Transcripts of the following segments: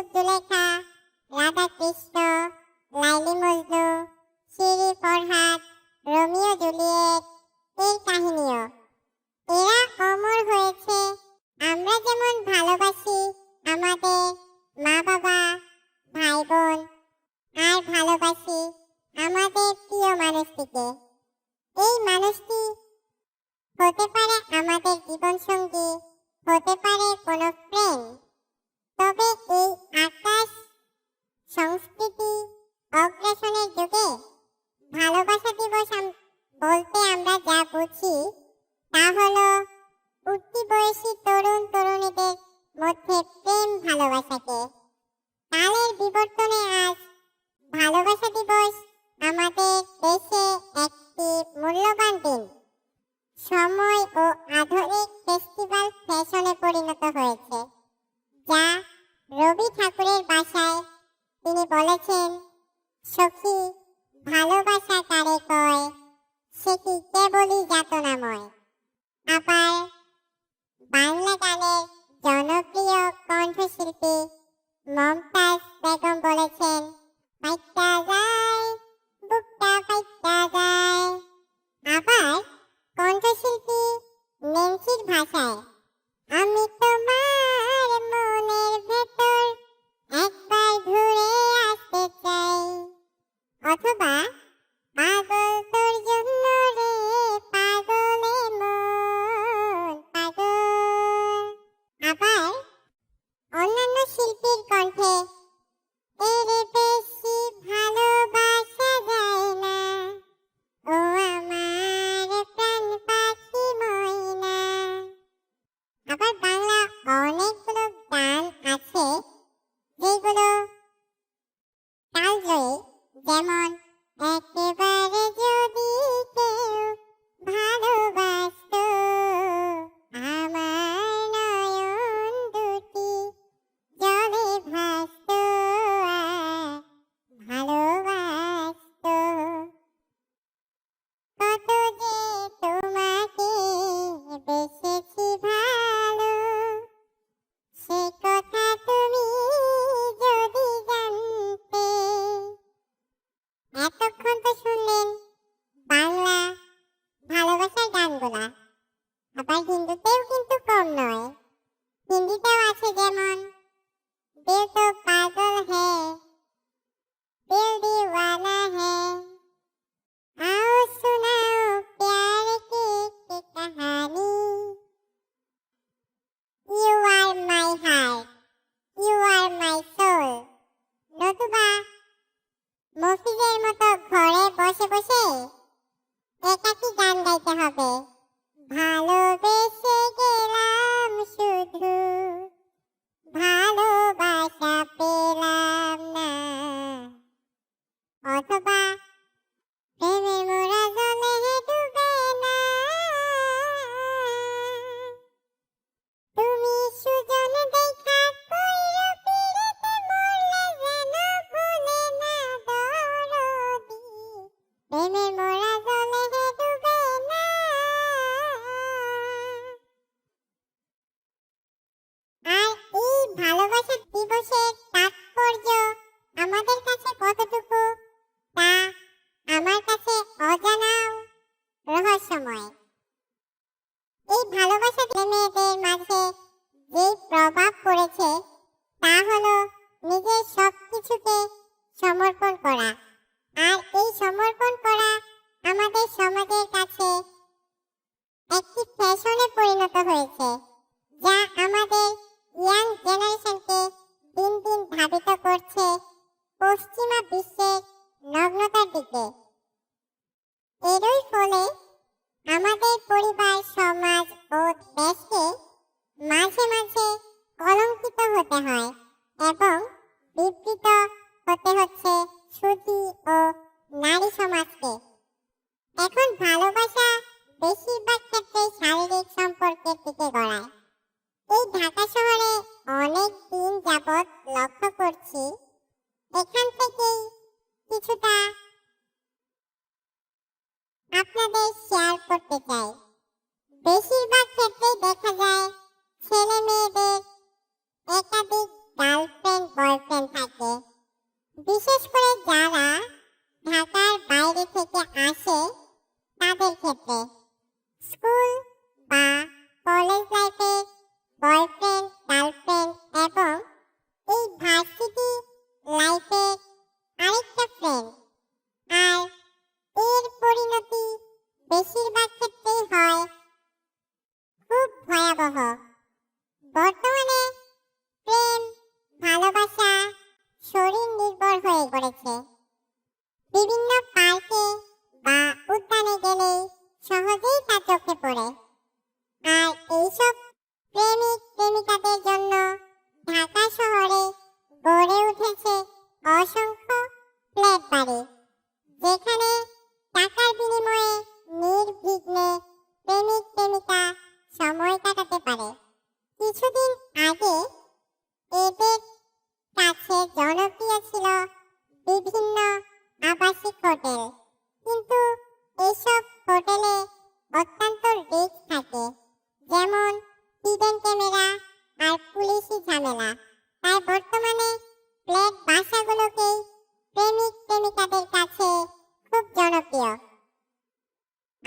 นุกอยู่เลยค่ะ speak. ভালোবাসা আবার হিন্দুতেও কিন্তু কম নয়। হিন্দিতেও আছে যেমন, দিল তো পাগল হে, দিল দিওয়ানা হে आओ তা হলো নিজের সব কিছুকে সমর্পণ করা। আর এই সমর্পণ করা আমাদের সমাজের কাছে একটি ফ্যাশনে পরিণত হয়েছে, যা আমাদের ইয়াং জেনারেশনকে এখান থেকেই কিছুটা আপনাদের শেয়ার করতে চাই। বেশিরভাগ ক্ষেত্রে দেখা যায় ছেলে মেয়েদের একাধিক গার্লফ্রেন্ড বয়ফ্রেন্ড থাকে। বিশেষ করে যারা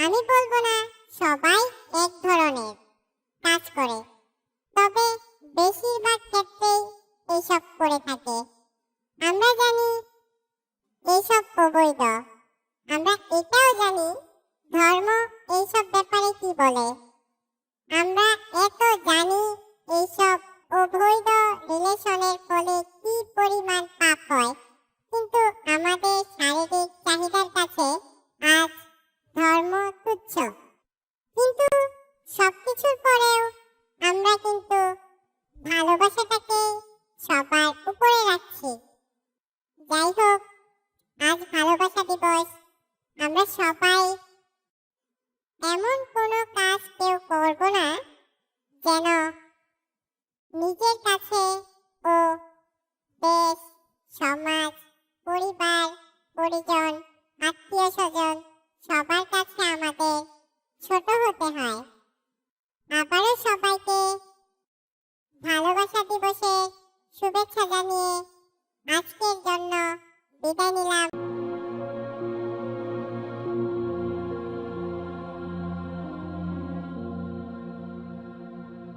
আমি বলব না, সবাই এক ধরনের কাজ করে। তবে বেশিরভাগ ক্ষেত্রেই এসব করে থাকে। আমরা জানি এসব অবৈধ আমরা এটাও জানি, ধর্ম এইসব ব্যাপারে কি বলে? আমরা এত জানি এইসব অবৈধ রিলেশনের ফলে কি পরিমাণ পাপ হয়। কিন্তু আমাদের শারীরিক চাহিদার কাছে আজ ধর্ম তুচ্ছ কিন্তু সবকিছুর পরেও আমরা কিন্তু ভালোবাসাটাকে সবার উপরে রাখছি। যাই হোক, আজ ভালোবাসা দিবস। আমরা সবাই এমন কোনো কাজ কেউ করব না